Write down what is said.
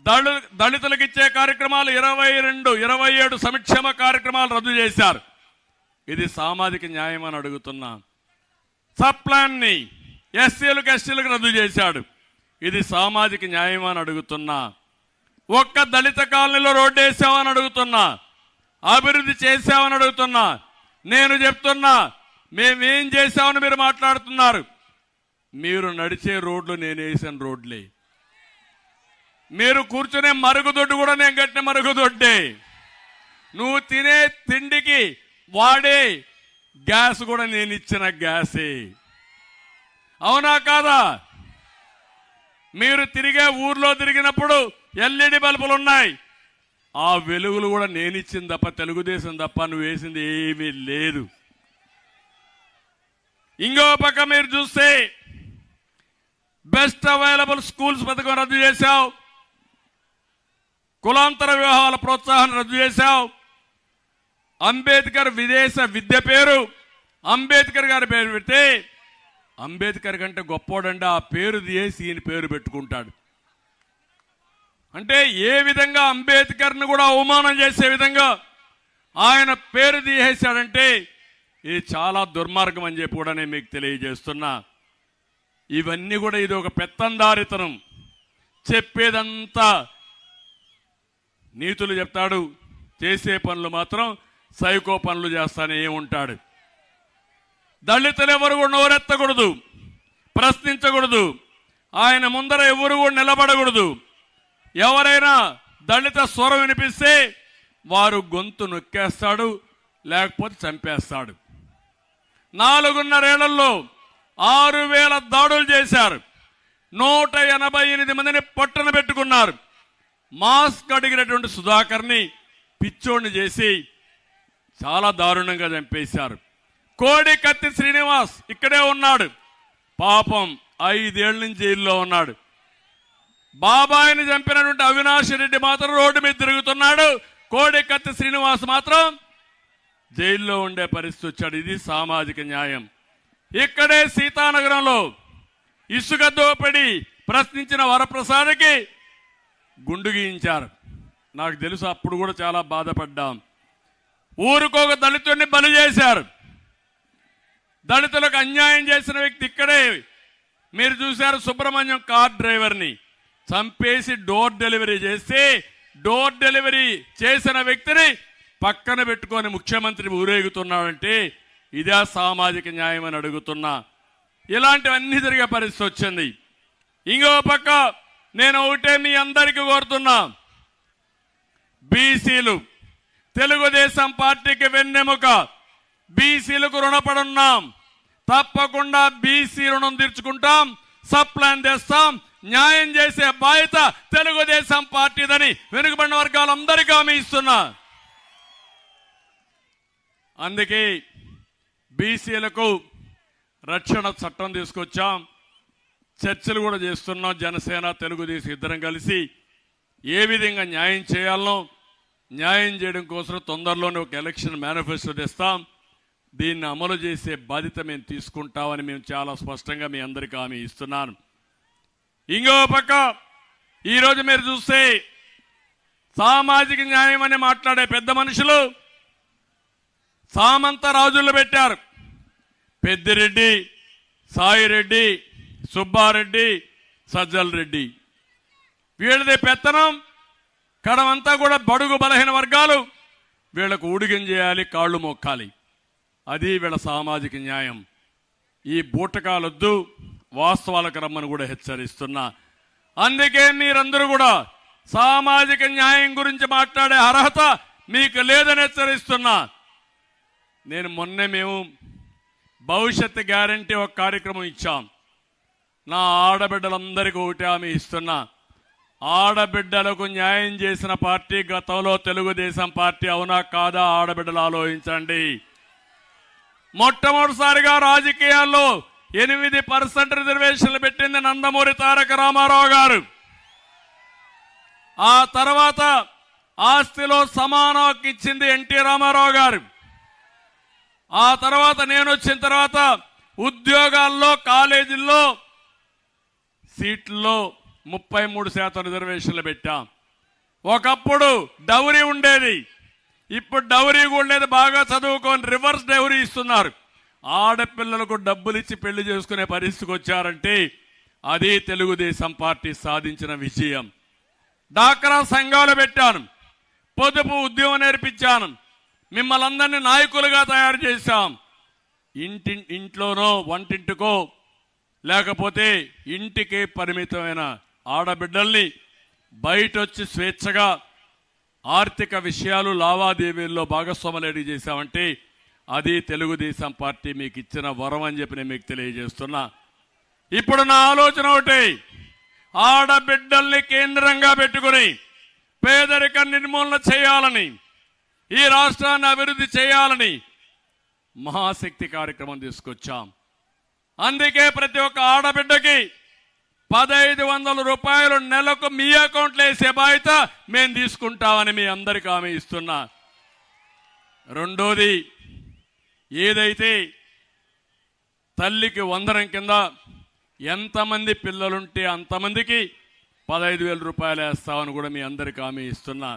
దళి దళితులకు ఇచ్చే కార్యక్రమాలు ఇరవై రెండు ఇరవై ఏడు సంక్షేమ కార్యక్రమాలు రద్దు చేశారు. ఇది సామాజిక న్యాయం అని అడుగుతున్నా. సప్లాన్ని ఎస్సీలకు ఎస్టీలకు రద్దు చేశాడు. ఇది సామాజిక న్యాయం అని అడుగుతున్నా. ఒక్క దళిత కాలనీలో రోడ్డు వేసామని అడుగుతున్నా. అభివృద్ధి చేసామని అడుగుతున్నా. నేను చెప్తున్నా మేమేం చేశామని మీరు మాట్లాడుతున్నారు. మీరు నడిచే రోడ్లు నేను వేసిన రోడ్లే. మీరు కూర్చునే మరుగుదొడ్డు కూడా నేను కట్టిన మరుగుదొడ్డే. నువ్వు తినే తిండికి వాడే గ్యాస్ కూడా నేను ఇచ్చిన గ్యాసే. అవునా కాదా? మీరు తిరిగే ఊర్లో తిరిగినప్పుడు ఎల్ఈడి బల్బులు ఉన్నాయి. ఆ వెలుగులు కూడా నేను ఇచ్చింది తప్ప తెలుగుదేశం తప్ప నువ్వు వేసింది ఏమీ లేదు. ఇంకో పక్క మీరు చూస్తే బెస్ట్ అవైలబుల్ స్కూల్స్ పథకం రద్దు చేశావు. కులాంతర వివాహాల ప్రోత్సాహం రద్దు చేశావు. అంబేద్కర్ విదేశ విద్య పేరు. అంబేద్కర్ గారి పేరు పెడితే అంబేద్కర్ కంటే గొప్పోడండి ఆ పేరు తీసి ఈయన పేరు పెట్టుకుంటాడు. అంటే ఏ విధంగా అంబేద్కర్ను కూడా అవమానం చేసే విధంగా ఆయన పేరు తీసేశాడంటే ఇది చాలా దుర్మార్గం అని చెప్పి కూడా నేను మీకు తెలియజేస్తున్నా. ఇవన్నీ కూడా ఇది ఒక పెత్తందారితనం. చెప్పేదంతా నీతులు చెప్తాడు. చేసే పనులు మాత్రం సైకో పనులు చేస్తానే ఉంటాడు. దళితులు ఎవరు కూడా నోరెత్తకూడదు. ప్రశ్నించకూడదు. ఆయన ముందర ఎవరు కూడా నిలబడకూడదు. ఎవరైనా దళిత స్వరం వినిపిస్తే వారు గొంతు నొక్కేస్తాడు లేకపోతే చంపేస్తాడు. నాలుగున్నరేళ్ళలో ఆరు వేల దాడులు చేశారు. నూట ఎనభై ఎనిమిది మందిని పట్టున పెట్టుకున్నారు. మాస్క్ అడిగినటువంటి సుధాకర్ని పిచ్చోడిని చేసి చాలా దారుణంగా చంపేశారు. కోడి కత్తి శ్రీనివాస్ ఇక్కడే ఉన్నాడు. పాపం ఐదేళ్ళ నుంచి జైల్లో ఉన్నాడు. బాబాయిని చంపినటువంటి అవినాష్ రెడ్డి మాత్రం రోడ్డు మీద తిరుగుతున్నాడు. కోడి కత్తి శ్రీనివాస్ మాత్రం జైల్లో ఉండే పరిస్థితి వచ్చాడు. ఇది సామాజిక న్యాయం. ఇక్కడే సీతానగరంలో ఇసుక దోపిడి ప్రశ్నించిన వరప్రసాద్కి గుండు గీయించారు. నాకు తెలుసు అప్పుడు కూడా చాలా బాధపడ్డాం. ఊరుకోక దళితుడిని బలి చేశారు. దళితులకు అన్యాయం చేసిన వ్యక్తి ఇక్కడే. మీరు చూశారు సుబ్రహ్మణ్యం కార్ డ్రైవర్ని. చంపేసి డోర్ డెలివరీ చేస్తే డోర్ డెలివరీ చేసిన వ్యక్తిని పక్కన పెట్టుకొని ముఖ్యమంత్రి ఊరేగుతున్నాడంటే ఇదే సామాజిక న్యాయం అని అడుగుతున్నా. ఇలాంటివన్నీ జరిగే పరిస్థితి వచ్చింది. ఇంకో పక్క నేను ఒకటే మీ అందరికీ కోరుతున్నా. బీసీలు తెలుగుదేశం పార్టీకి వెన్నెముక. బీసీలకు రుణపడున్నాం. తప్పకుండా బీసీ రుణం తీర్చుకుంటాం. సప్లాన్ తెస్తాం న్యాయం చేసే బాధ్యత తెలుగుదేశం పార్టీదని వెనుకబడిన వర్గాలందరికీ హామీ ఇస్తున్నా. అందుకే బీసీలకు రక్షణ చట్టం తీసుకొచ్చాం. చర్చలు కూడా చేస్తున్నాం. జనసేన తెలుగుదేశం ఇద్దరం కలిసి ఏ విధంగా న్యాయం చేయాలనో న్యాయం చేయడం కోసం తొందరలోనే ఒక ఎలక్షన్ మేనిఫెస్టో తెస్తాం. దీన్ని అమలు చేసే బాధ్యత మేము తీసుకుంటామని మేము చాలా స్పష్టంగా మీ అందరికీ హామీ ఇస్తున్నాను. ఇంకో పక్క ఈరోజు మీరు చూస్తే సామాజిక న్యాయం అని మాట్లాడే పెద్ద మనుషులు సామంత రాజులు పెట్టారు. పెద్దిరెడ్డి సాయిరెడ్డి సుబ్బారెడ్డి సజ్జల్ రెడ్డి. వీళ్ళది పెత్తనం. కడమంతా కూడా బడుగు బలహీన వర్గాలు. వీళ్ళకు ఊడిగం చేయాలి కాళ్ళు మొక్కాలి. అది వీళ్ళ సామాజిక న్యాయం. ఈ బూటకాలొద్దు వాస్తవాలకు రమ్మని కూడా హెచ్చరిస్తున్నా. అందుకే మీరందరూ కూడా సామాజిక న్యాయం గురించి మాట్లాడే అర్హత మీకు లేదని హెచ్చరిస్తున్నా. నేను మొన్నే మేము భవిష్యత్ గ్యారంటీ ఒక కార్యక్రమం ఇచ్చాం. నా ఆడబిడ్డలందరికీ ఒకటి హామీ ఇస్తున్నా. ఆడబిడ్డలకు న్యాయం చేసిన పార్టీ గతంలో తెలుగుదేశం పార్టీ అవునా కాదా ఆడబిడ్డలు ఆలోచించండి. మొట్టమొదటిసారిగా రాజకీయాల్లో ఎనిమిది పర్సెంట్ రిజర్వేషన్లు పెట్టింది నందమూరి తారక రామారావు గారు. ఆ తర్వాత ఆస్తిలో సమాన హక్కు ఇచ్చింది ఎన్టీ రామారావు గారు. ఆ తర్వాత నేను వచ్చిన తర్వాత ఉద్యోగాల్లో కాలేజీల్లో సీట్లో ముప్పై మూడు శాతం రిజర్వేషన్లు పెట్టాం. ఒకప్పుడు డౌరీ ఉండేది. ఇప్పుడు డౌరీ కూడా లేదు బాగా చదువుకొని రివర్స్ డౌరీ ఇస్తున్నారు. ఆడపిల్లలకు డబ్బులు ఇచ్చి పెళ్ళి చేసుకునే పరిస్థితికి వచ్చారంటే అది తెలుగుదేశం పార్టీ సాధించిన విజయం. డాక్రా సంఘాలు పెట్టాను పొదుపు ఉద్యమం నేర్పించాను మిమ్మల్ని అందరినీ నాయకులుగా తయారు చేశాం. ఇంటి ఇంట్లోనో వంటింటికో లేకపోతే ఇంటికి పరిమితమైన ఆడబిడ్డల్ని బయట వచ్చి స్వేచ్ఛగా ఆర్థిక విషయాలు లావాదేవీల్లో భాగస్వాములు చేశామంటే అది తెలుగుదేశం పార్టీ మీకు ఇచ్చిన వరం అని చెప్పి నేను మీకు తెలియజేస్తున్నా. ఇప్పుడు నా ఆలోచన ఒకటి. ఆడబిడ్డల్ని కేంద్రంగా పెట్టుకుని పేదరిక నిర్మూలన చేయాలని ఈ రాష్ట్రాన్ని అభివృద్ధి చేయాలని మహాశక్తి కార్యక్రమం తీసుకొచ్చాం. అందుకే ప్రతి ఒక్క ఆడబిడ్డకి పదహైదు వందల రూపాయలు నెలకు మీ అకౌంట్లో వేసే బాధ్యత మేము తీసుకుంటామని మీ అందరికి హామీ ఇస్తున్నా. రెండోది ఏదైతే తల్లికి వందరం కింద ఎంతమంది పిల్లలుంటే అంతమందికి పదహైదు వేల రూపాయలు వేస్తామని కూడా మీ అందరికి హామీ ఇస్తున్నా.